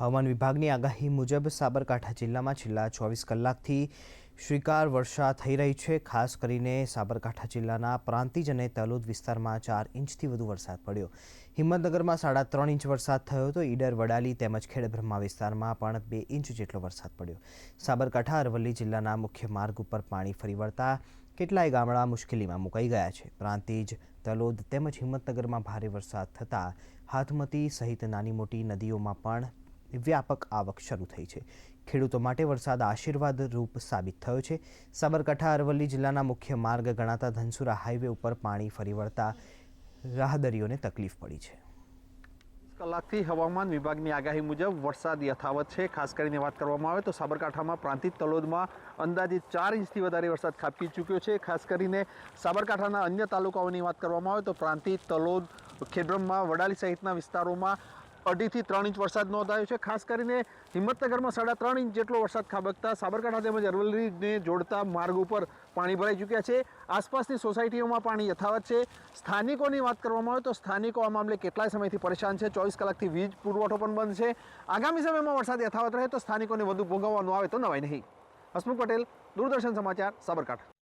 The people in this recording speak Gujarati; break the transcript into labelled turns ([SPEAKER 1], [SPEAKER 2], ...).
[SPEAKER 1] હવામાન વિભાગની આગાહી મુજબ સાબરકાંઠા જિલ્લામાં છેલ્લા ચોવીસ કલાકથી શ્રીકાર વર્ષા થઈ રહી છે. ખાસ કરીને સાબરકાંઠા જિલ્લાના પ્રાંતિજ અને તલોદ વિસ્તારમાં ચાર ઇંચથી વધુ વરસાદ પડ્યો. હિંમતનગરમાં સાડા ત્રણ ઇંચ વરસાદ થયો તો ઈડર, વડાલી તેમજ ખેડબ્રહ્મા વિસ્તારમાં પણ બે ઇંચ જેટલો વરસાદ પડ્યો. સાબરકાંઠા, અરવલ્લી જિલ્લાના મુખ્ય માર્ગ ઉપર પાણી ફરી વળતા કેટલાય ગામડા મુશ્કેલીમાં મુકાઈ ગયા છે. પ્રાંતિજ, તલોદ તેમજ હિંમતનગરમાં ભારે વરસાદ થતાં હાથમતી સહિત નાની મોટી નદીઓમાં પણ વ્યાપક આવક શરૂ થઈ છે. ખેડૂતો માટે વરસાદ આશીર્વાદ રૂપ સાબિત થયો છે. સાબરકાંઠા, અરવલ્લી જિલ્લાના મુખ્ય માર્ગ ગણાતા ધનસુરા હાઈવે ઉપર પાણી ફરી વળતા રાહદરીઓને તકલીફ પડી છે.
[SPEAKER 2] કલાકથી હવામાન વિભાગની આગાહી મુજબ વરસાદ યથાવત છે. ખાસ કરીને વાત કરવામાં આવે તો સાબરકાંઠામાં પ્રાંતિજ તલોદમાં અંદાજિત ચાર ઇંચથી વધારે વરસાદ ખાબકી ચૂક્યો છે. ખાસ કરીને સાબરકાંઠાના અન્ય તાલુકાઓની વાત કરવામાં આવે તો પ્રાંતિજ તલોદ ખેડબ્રમમાં વડાલી સહિતના વિસ્તારોમાં અઢીથી ત્રણ ઇંચ વરસાદ નોંધાયો છે. ખાસ કરીને હિંમતનગરમાં સાડા ત્રણ ઇંચ જેટલો વરસાદ ખાબકતા સાબરકાંઠા તેમજ અરવલ્લીને જોડતા માર્ગ ઉપર પાણી ભરાઈ ચૂક્યા છે. આસપાસની સોસાયટીઓમાં પાણી યથાવત છે. સ્થાનિકોની વાત કરવામાં આવે તો સ્થાનિકો આ મામલે કેટલાય સમયથી પરેશાન છે. ચોવીસ કલાકથી વીજ પુરવઠો પણ બંધ છે. આગામી સમયમાં વરસાદ યથાવત રહે તો સ્થાનિકોને વધુ ભોગવવાનું આવે તો નવાય નહીં. હસમુખ પટેલ, દૂરદર્શન સમાચાર, સાબરકાંઠા.